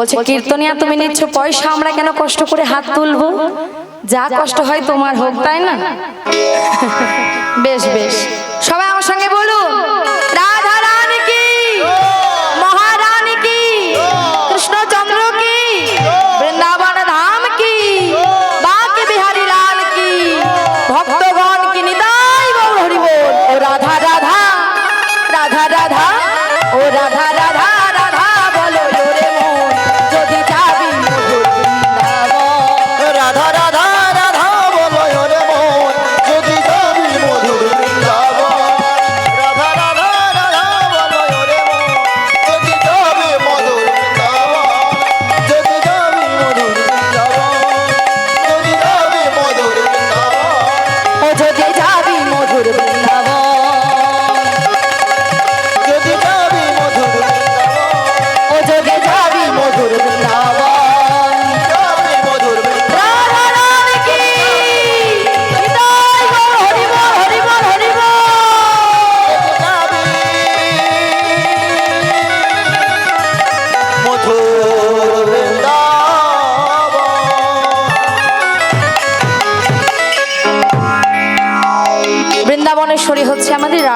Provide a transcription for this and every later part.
বলছে কীর্তনিয়া তুমি নিচ্ছ পয়সা আমরা কেন কষ্ট করে হাত তুলবো? যা কষ্ট হয় তোমার হোক তাই না? বেশ বেশ। সবাই আমার সঙ্গে বলুন।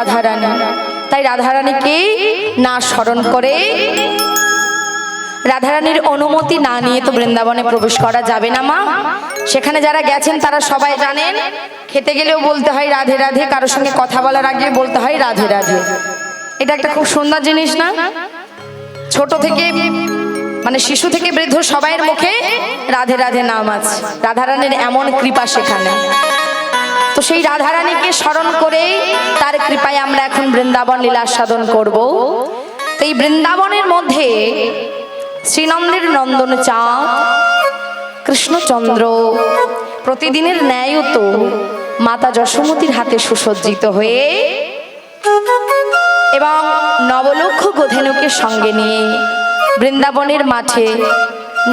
রাধারানী। তাই রাধারানীকে না স্মরণ করে রাধারানীর অনুমতি না নিয়ে তো বৃন্দাবনে প্রবেশ করা যাবে না মা। সেখানে যারা গেছেন তারা সবাই জানেন, খেতে গেলেও বলতে হয় রাধে রাধে, কারোর সঙ্গে কথা বলার আগে বলতে হয় রাধে রাধে। এটা একটা খুব সুন্দর জিনিস না? ছোট থেকে মানে শিশু থেকে বৃদ্ধ সবাইয়ের মুখে রাধে রাধে নাম আছে। রাধারানীর এমন কৃপা সেখানে। তো সেই রাধারানীকে স্মরণ করে তার কৃপায় আমরা এখন বৃন্দাবন লীলা সাধন করব। তো এই বৃন্দাবনের মধ্যে শ্রীনন্দের নন্দন চাঁদ, কৃষ্ণচন্দ্র, প্রতিদিনের ন্যায়ও তো মাতা যশোমতির হাতে সুসজ্জিত হয়ে এবং নবলক্ষ গোধেনুকে সঙ্গে নিয়ে বৃন্দাবনের মাঠে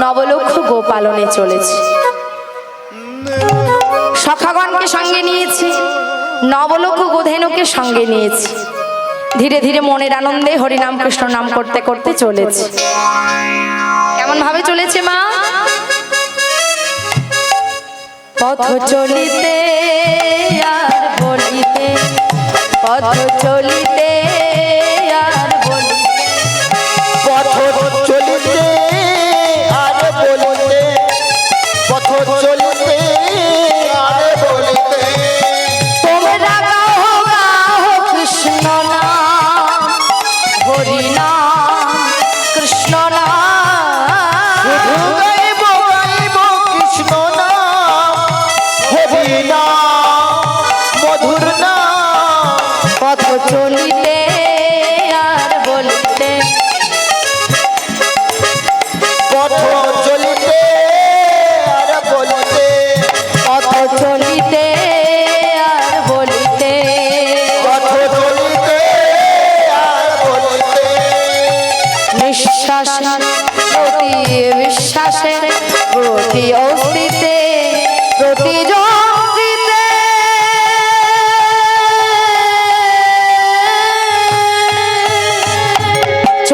নবলক্ষ গোপালনে চলেছে। সখাগণকে সঙ্গে নিয়েছি নবলক্ষ গোধেনুকে সঙ্গে নিয়েছি। ধীরে ধীরে মনের আনন্দে হরিনাম কৃষ্ণ নাম করতে করতে চলেছে। কেমন ভাবে চলেছে মা? পথ চলিতে আর বলিতে, পথ চলিতে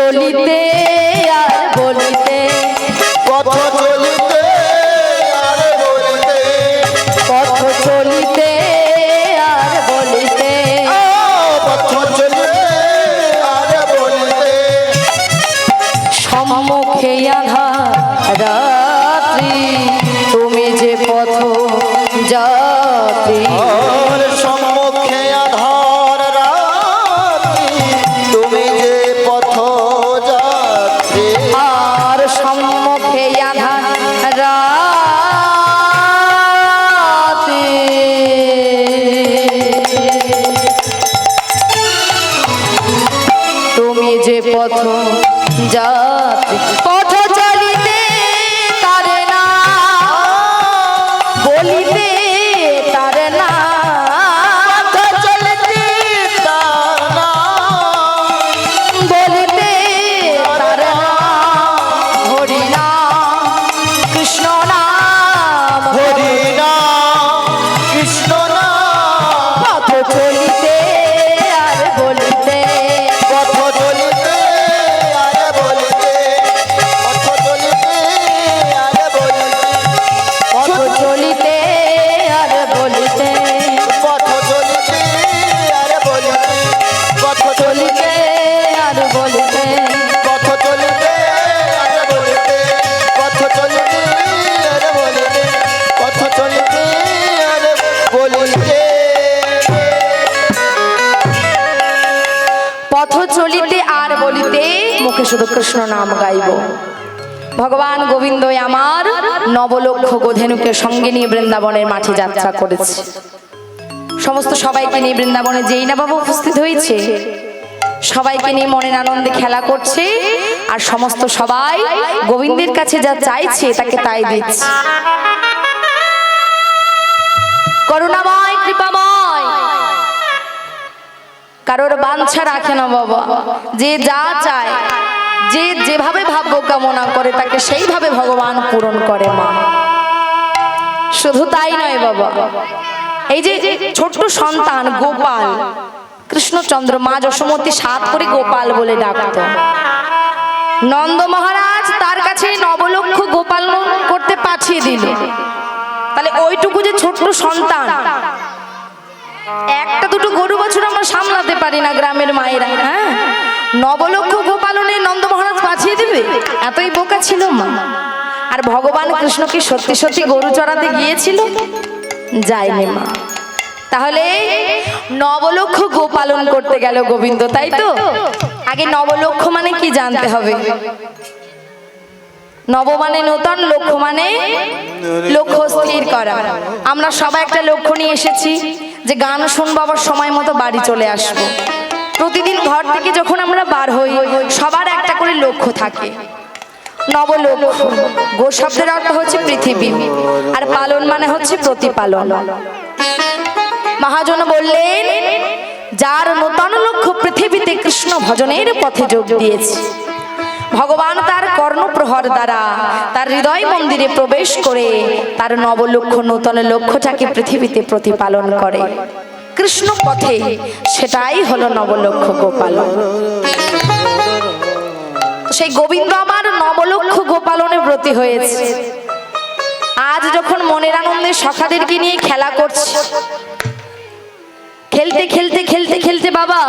চলিতে আর বলিতে শুধু কৃষ্ণ নাম গাইব। ভগবান গোবিন্দ আমার নবলক্ষ গোধেনুকে সঙ্গে নিয়ে বৃন্দাবনের মাঠে যাত্রা করেছে। সমস্ত সবাইকে নিয়ে বৃন্দাবনে যেই না বাবা উপস্থিত হয়েছে, সবাইকে নিয়ে মনের আনন্দে খেলা করছে আর সমস্ত সবাই গোবিন্দের কাছে যা চাইছে তাকে তাই দিচ্ছে। করুণাময়, কৃপাময় কারোর বাঞ্ছা রাখে না বাবা। যে যা চায়, যে যেভাবে ভাগ্য কামনা করে, তাকে সেইভাবে ভগবান পূরণ করে মা। শুধু তাই নয় বাবা। এই যে ছোট্ট সন্তান গোপাল, কৃষ্ণচন্দ্র মা যশোমতী সাত করে গোপাল বলে ডাকত। নন্দ মহারাজ তার কাছে নবলক্ষ গোপাল করতে পাঠিয়ে দিল। তাহলে ওইটুকু যে ছোট্ট সন্তান একটা দুটো গরু বছর আমরা সামলাতে পারি না গ্রামের মায়েরা হ্যাঁ? নবলক্ষ গোপালনে নন্দ মহারাজ পাঠিয়ে দেবে? এতই বোকা ছিল মা। আর ভগবান কৃষ্ণ কি সত্যি সত্যি গরু চড়াতে গিয়েছিল? যায়নি মা। তাহলে নবলক্ষ গোপালন করতে গেল গোবিন্দ, তাই তো? আগে নবলক্ষ মানে কি জানতে হবে? নব মানে নূতন লক্ষ্য মানে লক্ষ্য স্থির করা। আমরা সবাই একটা লক্ষ্য নিয়ে এসেছি। যে গান শুনব, আবার সময় মতো বাড়ি চলে আসব। প্রতিদিন ঘর থেকে যখন আমরা বার হই, সবার একটা করে লক্ষ্য থাকে। নবলক্ষ্য। গো শব্দের অর্থ হচ্ছে পৃথিবী, আর পালন মানে হচ্ছে প্রতিপালন। মহাজন বললেন, যার নূতন লক্ষ্য পৃথিবীতে কৃষ্ণ ভজনের পথে যোগ দিয়েছে। ভগবান তার কর্ণপ্রহর দ্বারা তার হৃদয় মন্দিরে প্রবেশ করে তার নবলক্ষ, নূতন লক্ষ্যটাকে পৃথিবীতে প্রতিপালন করে। কৃষ্ণ পথে সেটাই হলো নবলক্ষ গোপাল। সেই গোবিন্দ আমার নবলক্ষ গোপালনে ব্রতী হয়েছে। আজ যখন মনের আনন্দে সখাদেরকে নিয়ে খেলা করছে, খেলতে খেলতে খেলতে খেলতে বাবা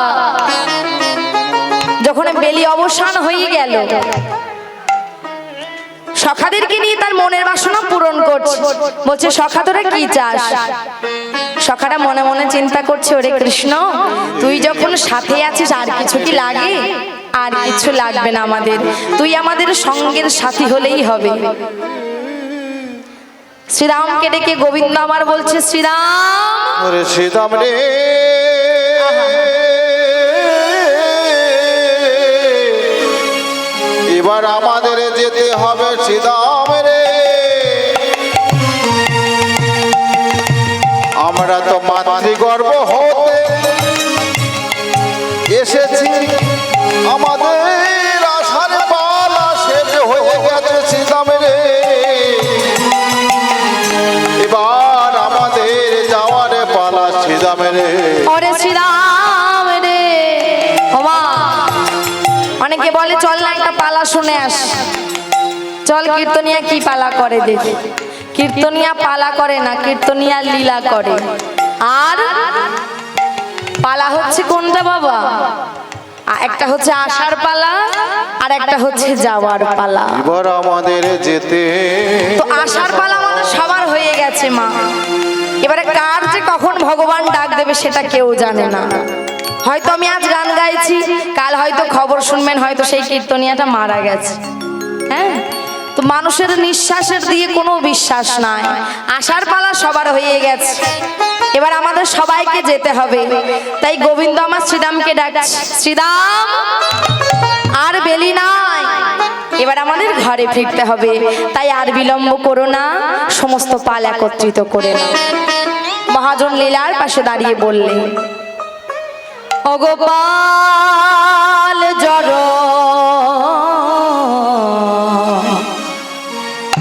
যখন বেলি অবসান হয়ে গেল সখাদেরকে নিয়ে তার মনের বাসনা পূরণ করছে। বলছে সখা তোরা কি চাস? সখাটা মনে মনে চিন্তা করছে ওরে কৃষ্ণ তুই যখন সাথে আছিস আর কিছু কি লাগে? আর কিছু লাগবে না আমাদের। তুই আমাদের সঙ্গের সাথী হলেই হবে। শ্রীরামকে ডেকে গোবিন্দ আমার বলছে শ্রীরাম! ওরে সীতাম রে। এবার আমাদের যেতে হবে সীতাম রে আমরা তো মাতৃগর্ভ হতে এসেছি। আমাদের আশার পালা শেষ হয়ে গেছে সীতাম রে এবার আমাদের যাওয়ার পালা সীতাম রে শ্রীরাম অনেকে বলে চল না একটা পালা শুনে আস। চল কীর্তনিয়া কি পালা করে দেখি কীর্তনিয়া পালা করে না কীর্তনিয়া লীলা করে। আর পালা হচ্ছে কোনটা বাবা? একটা হচ্ছে আসার পালা আর একটা হচ্ছে যাওয়ার পালা। এবার আমাদের যেতে তো আসার পালা আমাদের সবার হয়ে গেছে মা। এবারে কার যে কখন ভগবান ডাক দেবে সেটা কেউ জানে না। হয়তো আমি আজ গান গাইছি, কাল হয়তো খবর শুনবেন, হয়তো সেই কীর্তনিয়াটা মারা গেছে। হ্যাঁ? তো মানুষের নিঃশ্বাসের দিয়ে কোনো বিশ্বাস নাই। আসার পালা সবার হয়ে গেছে। এবার আমাদের সবাইকে যেতে হবে। তাই গোবিন্দ আমার শ্রীরামকে ডাকছে। শ্রীরাম আর বেলি নাই। এবার আমাদের ঘরে ফিরতে হবে। তাই আর বিলম্ব করো না। সমস্ত পাল একত্রিত করে মহাজন লীলার পাশে দাঁড়িয়ে বললে ও গোপাল জড়।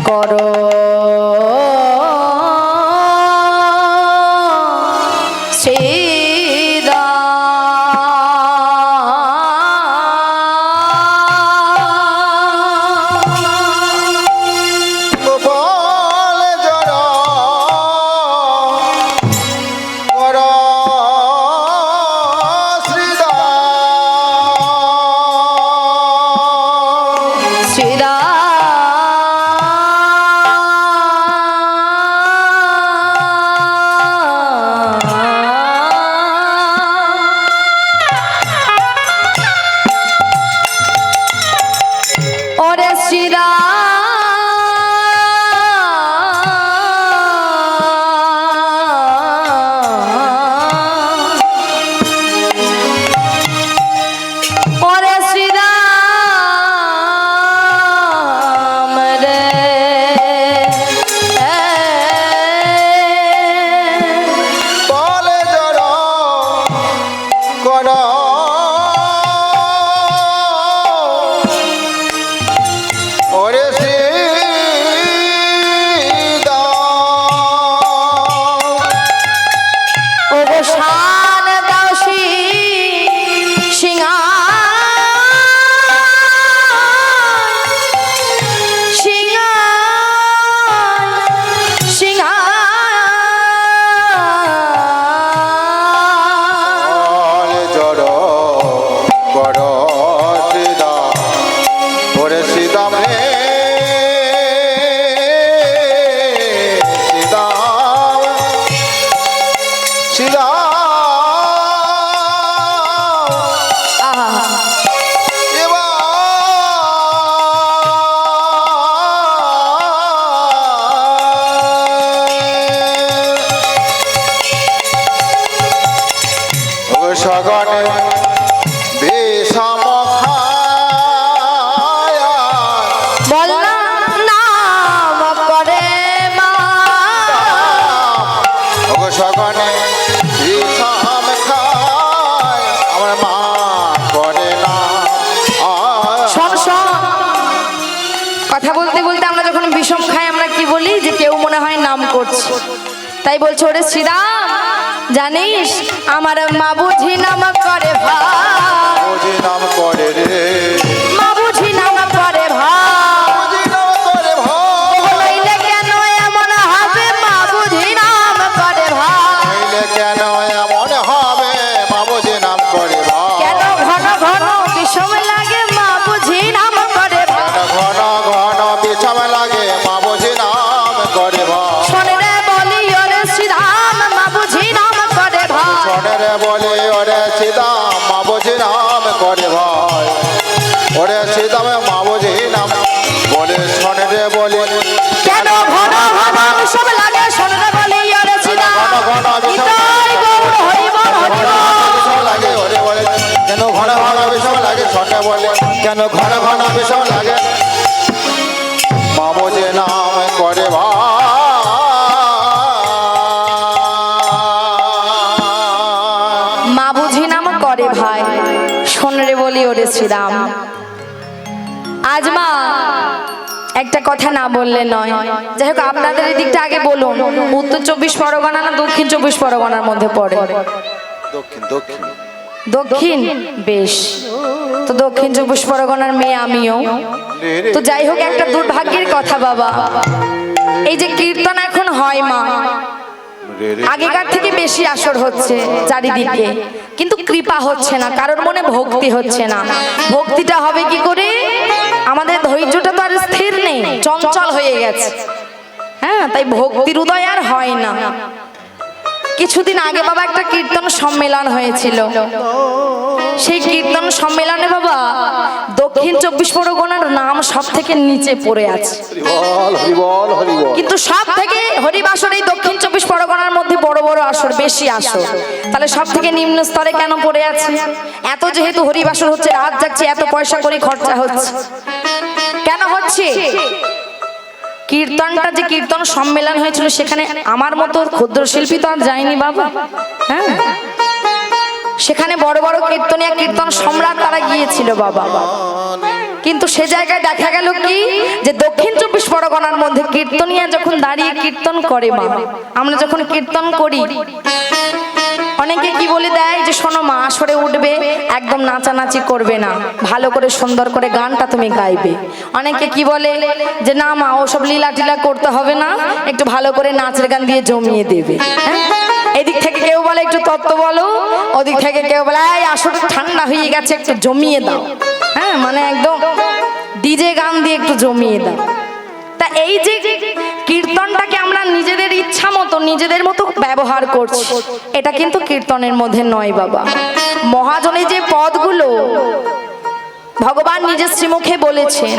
করো তাই বলছে ওরে শ্রীরাম জানিস আমার মা বুঝি নাম করে ভাই। বুঝি নাম করে রে। মা বুঝি নাম করে ভাই। বলে ওরে সীতাম বাবুজি নাম করে ভাই ওরে সীতাম বাবুজি নাম বলে শোনে রে বলে কেন ঘন ঘন বিষম লাগে শোনে রে বলি ওরে শ্রীরাম ঘন ঘন বল হরি লাগে? ওরে বলে কেন ঘন ঘন বিষম লাগে? শোনে বলে কেন ঘন ঘন বিষম লাগে? শ্রীরাম আজ মা একটা কথা না বললে নয়। যাই হোক আপনাদের এই দিকটা আগে বলুন। উত্তর চব্বিশ পরগনা না দক্ষিণ চব্বিশ পরগনার মধ্যে পড়ে? দক্ষিণ দক্ষিণ। দক্ষিণ? বেশ। তো দক্ষিণ চব্বিশ পরগনার মেয়ে আমিও। তো যাই হোক একটা দুর্ভাগ্যের কথা বাবা। এই যে কীর্তন এখন হয় মা আগেকার থেকে বেশি আসর হচ্ছে চারিদিকে। কিন্তু কৃপা হচ্ছে না, কারোর মনে ভক্তি হচ্ছে না। ভক্তিটা হবে কি করে? আমাদের ধৈর্যটা তো আর স্থির নেই, চঞ্চল হয়ে গেছে। হ্যাঁ তাই ভক্তির উদয় আর হয় না। কিছুদিন আগে বাবা একটা কীর্তন সম্মেলন হয়েছিল। সেই কীর্তন সম্মেলনে বাবা দক্ষিণ চব্বিশ পরগনার নাম সব থেকে নিচে পড়ে আছে। কিন্তু সব থেকে হরিবাসর এই দক্ষিণ চব্বিশ পরগনার মধ্যে বড় বড় আসর বেশি আসর। তাহলে সব থেকে নিম্ন স্তরে কেন পড়ে আছে? এত যেহেতু হরিবাসর হচ্ছে রাত যাচ্ছে এত পয়সা করে খরচা হচ্ছে। কেন হচ্ছে? কীর্তনটা যে কীর্তন সম্মেলন হয়েছিল সেখানে আমার মতো ক্ষুদ্র শিল্পী তো আর যায়নি বাবা। হ্যাঁ? সেখানে বড় বড় কীর্তনিয়া কীর্তন সম্রাট তারা গিয়েছিল বাবা। কিন্তু সে জায়গায় দেখা গেল কি? যে দক্ষিণ চব্বিশ পরগনার মধ্যে কীর্তনিয়া যখন দাঁড়িয়ে কীর্তন করে মা আমরা যখন কীর্তন করি অনেকে কি বলে দেয় যে, শোনো মা, আসরে উঠবে, একদম নাচানাচি করবে না। ভালো করে, সুন্দর করে গানটা তুমি গাইবে। অনেকে কি বলে যে, না মা, ওসব লীলা টিলা করতে হবে না, একটু ভালো করে নাচের গান দিয়ে জমিয়ে দেবে। হ্যাঁ? এদিক থেকে কেউ বলে, একটু তত্ত্ব বলো। ওদিক থেকে কেউ বলে, এই আসরে ঠান্ডা হয়ে গেছে, একটু জমিয়ে দাও। হ্যাঁ মানে একদম ডিজে গান দিয়ে একটু জমিয়ে দাও। তা এই যে কীর্তনটাকে আমরা নিজেদের ইচ্ছা মতো, নিজেদের মতো ব্যবহার করছি। এটা কিন্তু কীর্তনের মধ্যে নয় বাবা। মহাজনের যে পদগুলো ভগবান নিজের শ্রীমুখে বলেছেন,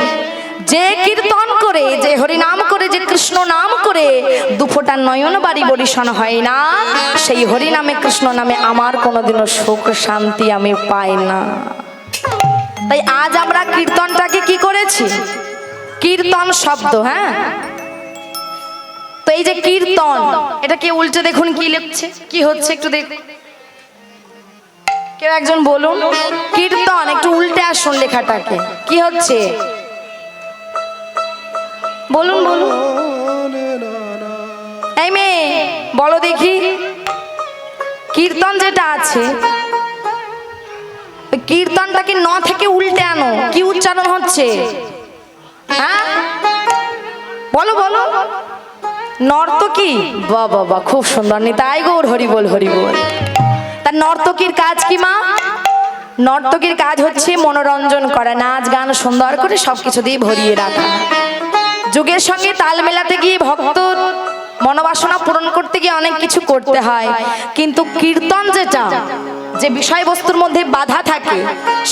যে কীর্তন করে, যে হরিনাম করে, যে কৃষ্ণ নাম করে, দুফোটা নয়ন বাড়ি বরিশন হয় না। সেই হরিনামে কৃষ্ণ নামে আমার কোনোদিনও সুখ শান্তি আমি পাই না। তাই আজ আমরা কীর্তনটাকে কি করেছি? কীর্তন শব্দ হ্যাঁ? তো এই যে কীর্তন, এটা কি উল্টে দেখুন কি লিখছে? কি হচ্ছে একটু দেখুন কেউ একজন বলুন? কীর্তন, একটু উল্টে আসুন লেখাটাকে। কি হচ্ছে? বলুন বলুন। এই মেয়ে, বলো দেখি। কীর্তন যেটা আছে কীর্তনটাকে ন থেকে উল্টে আনো। কি উচ্চারণ হচ্ছে? হ্যাঁ? বলো বলো। নর্তকী বা বাহ বাহ খুব সুন্দর। নিতাই গৌর হরি বল হরি বল তার নর্তকীর কাজ কি, মা? নর্তকীর কাজ হচ্ছে মনোরঞ্জন করা, নাচ, গান সুন্দর করে সবকিছু দিয়ে ভরিয়ে রাখা। যুগের সঙ্গে তাল মেলাতে গিয়ে ভক্ত মনোবাসনা পূরণ করতে গিয়ে অনেক কিছু করতে হয়। কিন্তু কীর্তন যেটা যে বিষয়বস্তুর মধ্যে বাধা থাকে,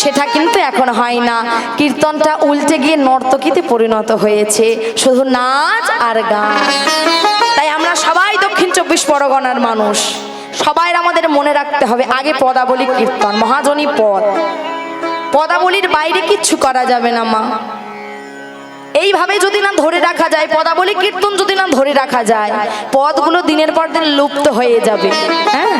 সেটা কিন্তু এখন হয় না। কীর্তনটা উল্টে গিয়ে নর্তকীতে পরিণত হয়েছে, শুধু নাচ আর গান। তাই আমরা সবাই দক্ষিণ চব্বিশ পরগনার মানুষ। সবাই আমাদের মনে রাখতে হবে, আগে পদাবলী কীর্তন, মহাজনী পদ। পদাবলীর বাইরে কিচ্ছু করা যাবে না, মা। এইভাবে যদি না ধরে রাখা যায়, পদাবলী কীর্তন যদি না ধরে রাখা যায়, পদগুলো দিনের পর দিন লুপ্ত হয়ে যাবে হ্যাঁ?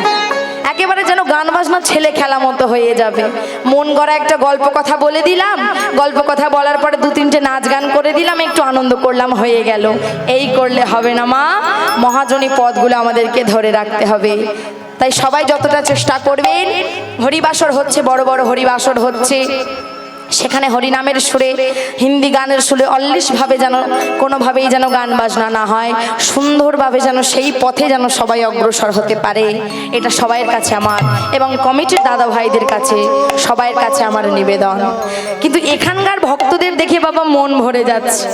একেবারে যেন গান বাজনা ছেলে খেলা মতো হয়ে যাবে। মন গড়া একটা গল্প কথা বলে দিলাম। গল্প কথা বলার পরে দু তিনটে নাচ গান করে দিলাম, একটু আনন্দ করলাম, হয়ে গেল। এই করলে হবে না মা। মহাজনী পদগুলো আমাদেরকে ধরে রাখতে হবে। তাই সবাই যতটা চেষ্টা করবেন, হরিবাসর হচ্ছে, বড় বড় হরিবাসর হচ্ছে। সেখানে হরিনামের সুরে, হিন্দি গানের সুরে অল্লিশভাবে যেন, কোনোভাবেই যেন গান বাজনা না হয়, সুন্দরভাবে যেন সেই পথে যেন সবাই অগ্রসর হতে পারে। এটা সবাইয়ের কাছে আমার এবং কমিটির দাদা ভাইদের কাছে সবাইয়ের কাছে আমার নিবেদন। কিন্তু এখানকার ভক্তদের দেখে বাবা মন ভরে যাচ্ছে।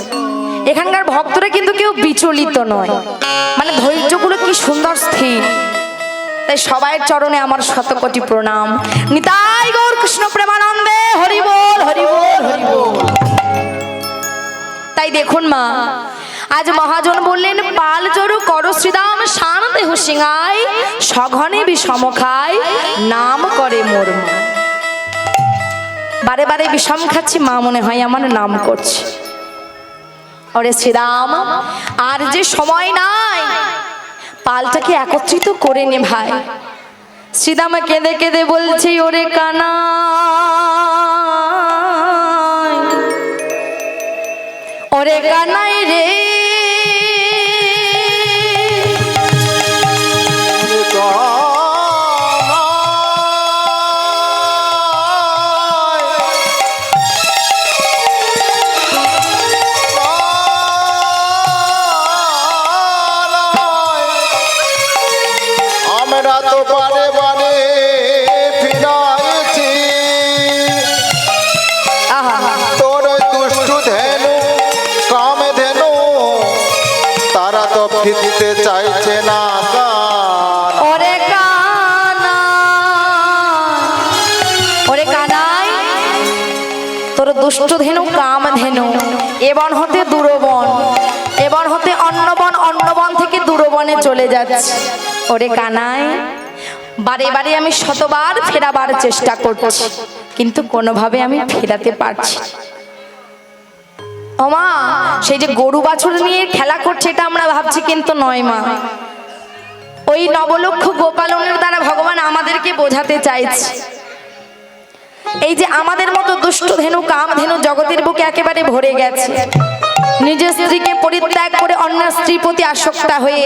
এখানকার ভক্তরা কিন্তু কেউ বিচলিত নয়। মানে ধৈর্যগুলো কি সুন্দর, স্থির। তাই সবাইয়ের চরণে আমার শতকোটি প্রণাম। নিতাই গৌর কৃষ্ণ প্রেমানন্দে হরি বল হরি বল হরি বল। তাই দেখুন মা, আজ মহাজন বললেন, পাল চরু কর শ্রীদাম, শান দেহ সিংহাই সঘনে বিষম খায় নাম করে মোর মা। বারে বারে বিষম খাচ্ছি, মা মনে হয় আমার নাম করছে। ওরে শ্রীরাম, আর যে সময় নাই পালটাকে একত্রিত করে নে ভাই। শ্রীদামা কেঁদে কেঁদে বলছে ওরে কানা ওরে কানাই রে। তো বারে বারে ফিরাইছি। আহা তোর দুষ্টু ধেনু কামে ধেনু তারা তো ফিরতে চাইছে না দুষ্ট ধেনু কাম ধেনু এবন হতে দূরবন এবন হতে অন্নবন অন্নবন থেকে দূরবনে চলে যাচ্ছে। ওরে কানাই, বারে বারে আমি শতবার ফেরাবার চেষ্টা করছি, কিন্তু কোনোভাবে আমি ফেরাতে পারছি মা, সেই যে গরু বাছুর নিয়ে খেলা করছে এটা আমরা ভাবছি কিন্তু নয় মা। ওই নবলক্ষ গোপালনের দ্বারা ভগবান আমাদেরকে বোঝাতে চাইছে। এই যে আমাদের মতো দুষ্ট ধেনু, কাম ধেনু জগতের বুকে একেবারে ভরে গেছে। নিজের স্ত্রীকে পরিত্যাগ করে অন্য স্ত্রীর প্রতি আসক্ত হয়ে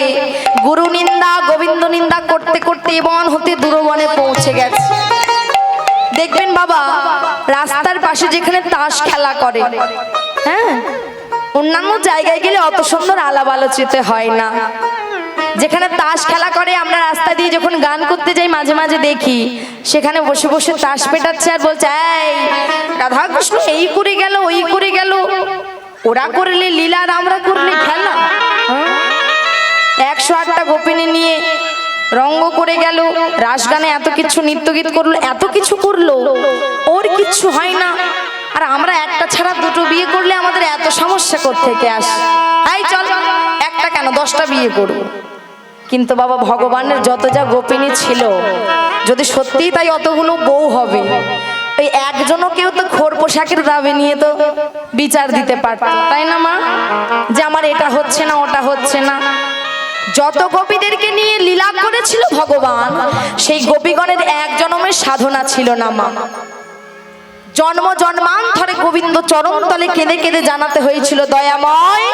গুরু নিন্দা, গোবিন্দ নিন্দা করতে করতে বন হতে দূরবনে পৌঁছে গেছে। দেখবেন বাবা, রাস্তার পাশে যেখানে তাস খেলা করে হ্যাঁ? অন্যান্য জায়গায় গেলে অত সুন্দর আলাপ আলোচিত হয় না। যেখানে তাস খেলা করে, আমরা রাস্তা দিয়ে যখন গান করতে যাই, মাঝে মাঝে দেখি, সেখানে বসে বসে তাস পেটাচ্ছে আর বলছে এই করে গেল, ওই করে গেল। ওরা করলে লীলা আর আমরা করলে খেলা? একশো আটটা গোপিনী নিয়ে রঙ্গ করে গেল রাস গানে এত কিছু নৃত্যগীত করল, এত কিছু করল, ওর কিচ্ছু হয় না। আর আমরা একটা ছাড়া দুটো বিয়ে করলে আমাদের এত সমস্যা থেকে আসে? আই চল, একটা কেন, দশটা বিয়ে করব। কিন্তু বাবা, ভগবানের যত যা গোপিনী ছিল, যদি সত্যিই তাই অতগুলো বউ হবে ওই একজনও কেউ তো খোর পোশাকের দাবি নিয়ে তো বিচার দিতে পারত, তাই না মা? যে আমার এটা হচ্ছে না, ওটা হচ্ছে না। যত গোপীদেরকে নিয়ে লীলা করেছিল ভগবান, সেই গোপীগণের এক জনমের সাধনা ছিল না, মা। জন্ম জন্মান্তরে গোবিন্দ চরণ তলে কেঁদে কেঁদে জানাতে হয়েছিল, দয়াময়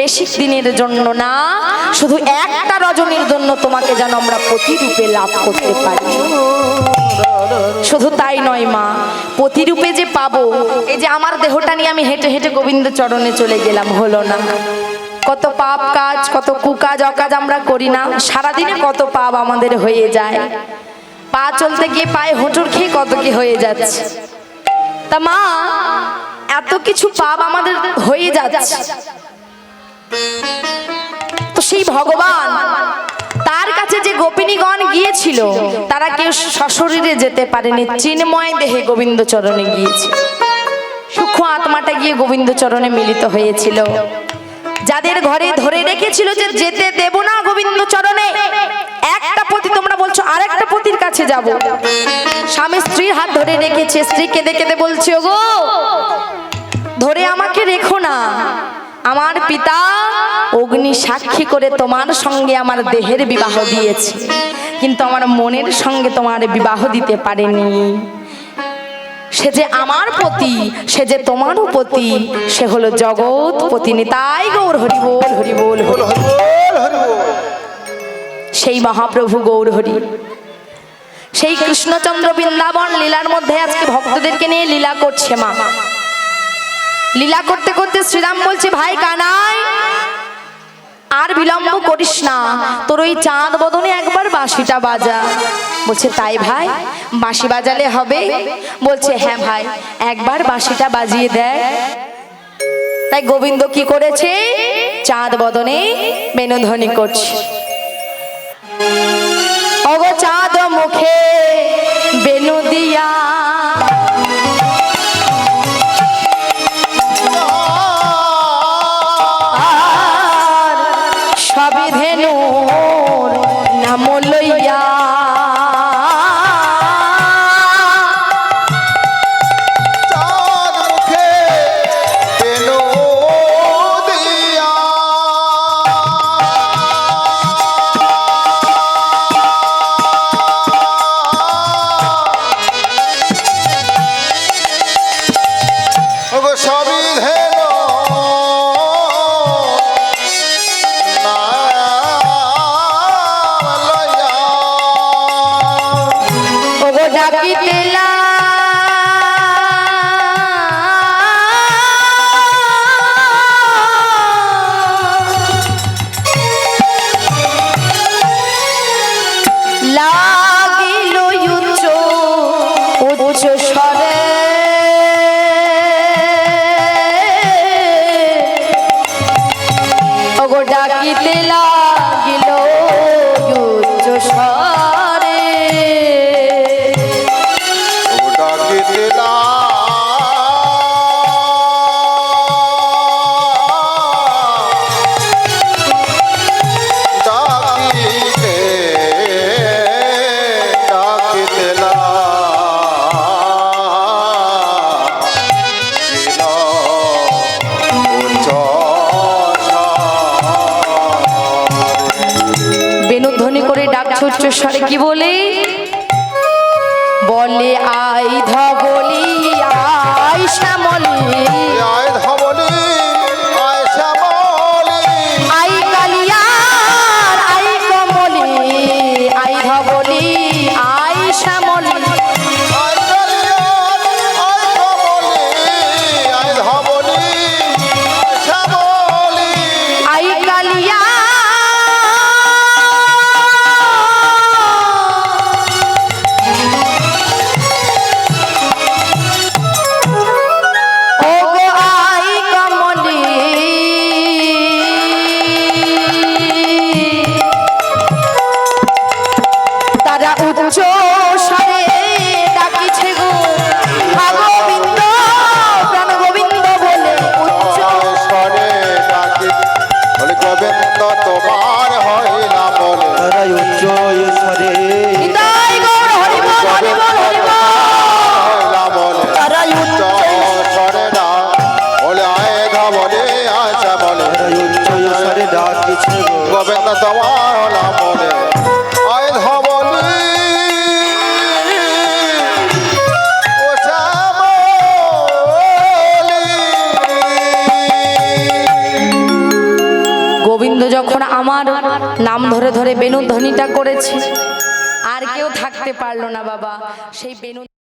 বেশি দিনের জন্য না, শুধু একটা রজনীর জন্য তোমাকে যেন আমরা প্রতিরূপে লাভ করতে পারি। শুধু তাই নয় মা, প্রতিরূপে যে পাবো, এই যে আমার দেহটা নিয়ে আমি হেঁটে হেঁটে গোবিন্দ চরণে চলে গেলাম, হলো না। কত পাপ কাজ, কত কুকাজ, অকাজ আমরা করি না, সারাদিনে কত পাপ আমাদের হয়ে যায়। পা চলতে গিয়ে পায়ে হোঁচট খেয়ে কত কি হয়ে যাচ্ছে। তা মা, এত কিছু পাপ আমাদের হয়ে যাচ্ছে। তো সেই ভগবান তার কাছে যে গোপিনীগণ গিয়েছিল, তারা কেউ সশরীরে যেতে পারেনি চিন্ময় দেহে গোবিন্দ চরণে গিয়েছে সূক্ষ্ম আত্মাটা গিয়ে গোবিন্দ চরণে মিলিত হয়েছিল। যাদের ঘরে ধরে রেখেছিল যে যেতে দেব না গোবিন্দ চরণে একটা পতি তোমরা বলছো, আরেকটা পতির কাছে যাব। স্বামী স্ত্রীর হাত ধরে রেখেছে স্ত্রী কেঁদে কেঁদে বলছে গো ধরে আমাকে রেখো না। আমার পিতা অগ্নি সাক্ষী করে তোমার সঙ্গে আমার দেহের বিবাহ দিয়েছে। কিন্তু আমার মনের সঙ্গে তোমার বিবাহ দিতে পারেনি। সে যে আমার পতি, সে যে তোমারও পতি, সে হলো জগৎ পতিনী। তাই গৌর হরি বল হরি বল হরি বল হরি বল হরি বল। সেই মহাপ্রভু গৌর হরি। সেই কৃষ্ণচন্দ্র বৃন্দাবন লীলার মধ্যে আজকে ভক্তদেরকে নিয়ে লীলা করছে মা। লীলা করতে করতে শ্রীরাম বলছে, ভাই কানাই, আর বিলম্ব করিস না। তোর ওই চাঁদ বদনে একবার বাঁশিটা বাজা। বলছে, তাই ভাই, বাঁশি বাজালে হবে। বলছে হ্যাঁ ভাই, একবার বাঁশিটা বাজিয়ে দেয় তাই গোবিন্দ কি করেছে? চাঁদ বদনে বেনুধ্বনি করছে। উচ্চ কি বলে? তারা গোবিন্দ আমার নাম ধরে ধরে বেনুধ্বনিটা করেছে। আর কেউ থাকতে পারল না বাবা। সেই বেণু